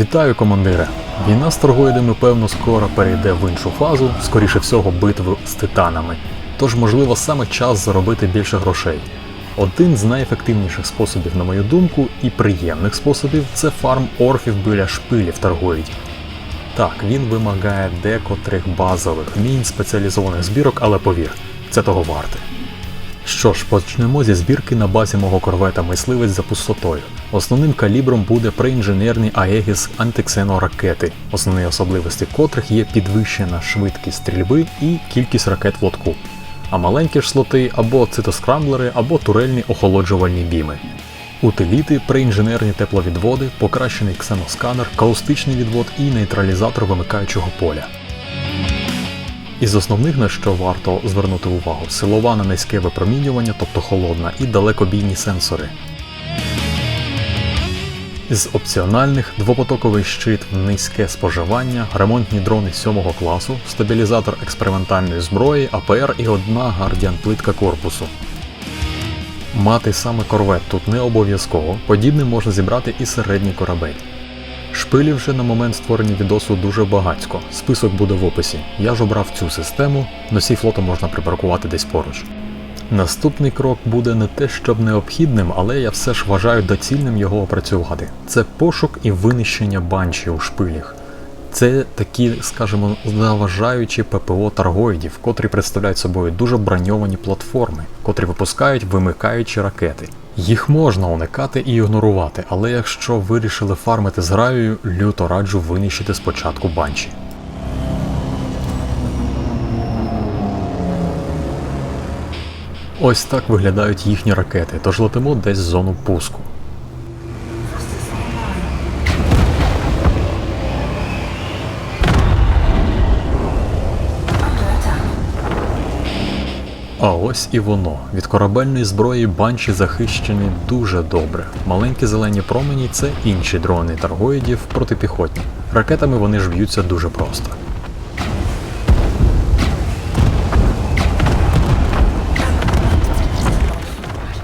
Вітаю, командире! Війна з торгоїдами, певно, скоро перейде в іншу фазу, скоріше всього, битви з титанами. Тож, можливо, саме час заробити більше грошей. Один з найефективніших способів, на мою думку, і приємних способів це фарм орфів біля шпилів торгоїдів. Так, він вимагає декотрих базових вмінь спеціалізованих збірок, але повір, це того варте. Що ж, почнемо зі збірки на базі мого корвета мисливець за пустотою. Основним калібром буде преінженерний Аегіс антиксеноракети, основні особливості котрих є підвищена швидкість стрільби і кількість ракет в лотку. А маленькі ж слоти або цитоскрамблери, або турельні охолоджувальні біми. Утиліти, преінженерні тепловідводи, покращений ксеносканер, каустичний відвод і нейтралізатор вимикаючого поля. Із основних, на що варто звернути увагу, силова на низьке випромінювання, тобто холодна, і далекобійні сенсори. З опціональних двопотоковий щит низьке споживання, ремонтні дрони 7 класу, стабілізатор експериментальної зброї, АПР і одна гардіан плитка корпусу. Мати саме корвет тут не обов'язково, подібне можна зібрати і середній корабель. Шпилів вже на момент створення відосу дуже багатько. Список буде в описі. Я ж обрав цю систему, носій флоту можна припаркувати десь поруч. Наступний крок буде не те, щоб необхідним, але я все ж вважаю доцільним його опрацювати. Це пошук і винищення банші у шпилях. Це такі, скажімо, заважаючі ППО таргоїдів, котрі представляють собою дуже броньовані платформи, котрі випускають вимикаючі ракети. Їх можна уникати і ігнорувати, але якщо вирішили фармити з гравію, люто раджу винищити спочатку банші. Ось так виглядають їхні ракети, тож летимо десь в зону пуску. А ось і воно. Від корабельної зброї банші захищені дуже добре. Маленькі зелені промені це інші дрони таргоїдів протипіхотні. Ракетами вони ж б'ються дуже просто.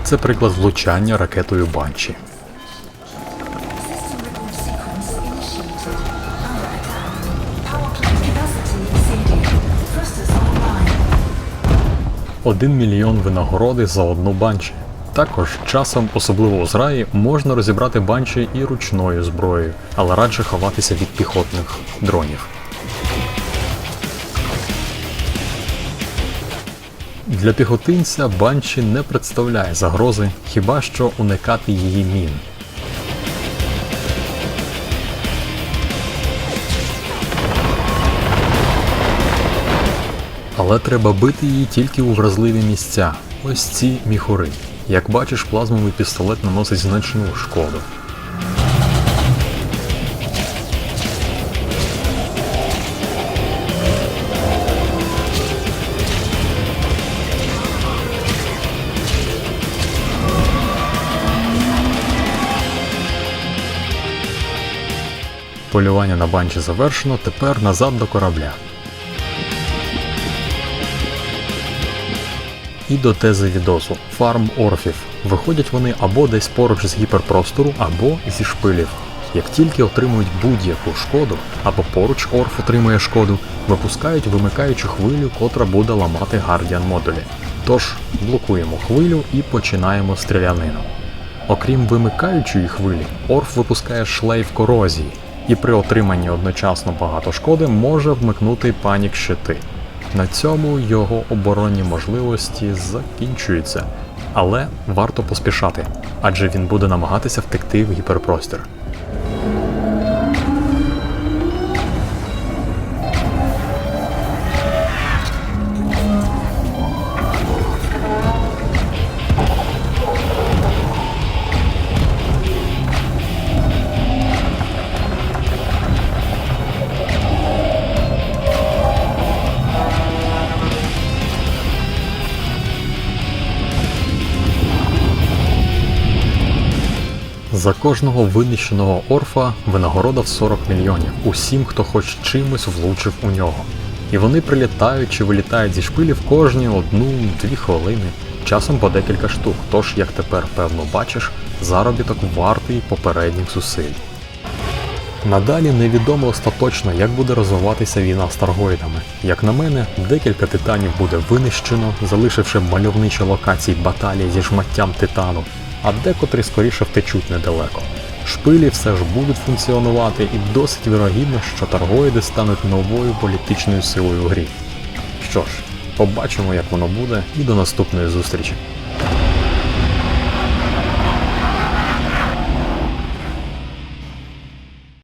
Це приклад влучання ракетою банші. Один мільйон винагороди за одну банші. Також часом, особливо у зраї, можна розібрати банші і ручною зброєю, але радше ховатися від піхотних дронів. Для піхотинця банші не представляє загрози, хіба що уникати її мін. Але треба бити її тільки у вразливі місця. Ось ці міхури. Як бачиш, плазмовий пістолет наносить значну шкоду. Полювання на банчі завершено, тепер назад до корабля. І до тези відосу фарм орфів. Виходять вони або десь поруч з гіперпростору, або зі шпилів. Як тільки отримують будь-яку шкоду, або поруч орф отримує шкоду, випускають вимикаючу хвилю, котра буде ламати гардіан модулі. Тож блокуємо хвилю і починаємо стрілянину. Окрім вимикаючої хвилі, орф випускає шлейф корозії, і при отриманні одночасно багато шкоди може вмикнути панік щити. На цьому його оборонні можливості закінчуються, але варто поспішати, адже він буде намагатися втекти в гіперпростір. За кожного винищеного орфа винагорода в 40 мільйонів усім, хто хоч чимось влучив у нього. І вони прилітають чи вилітають зі шпилів кожні одну-дві хвилини, часом по декілька штук. Тож, як тепер певно бачиш, заробіток вартий попередніх зусиль. Надалі невідомо остаточно, як буде розвиватися війна з таргоїдами. Як на мене, декілька титанів буде винищено, залишивши мальовничі локації баталії зі шматтям титану, а декотрі скоріше втечуть недалеко. Шпилі все ж будуть функціонувати, і досить вірогідно, що торгоїди стануть новою політичною силою в грі. Що ж, побачимо, як воно буде, і до наступної зустрічі.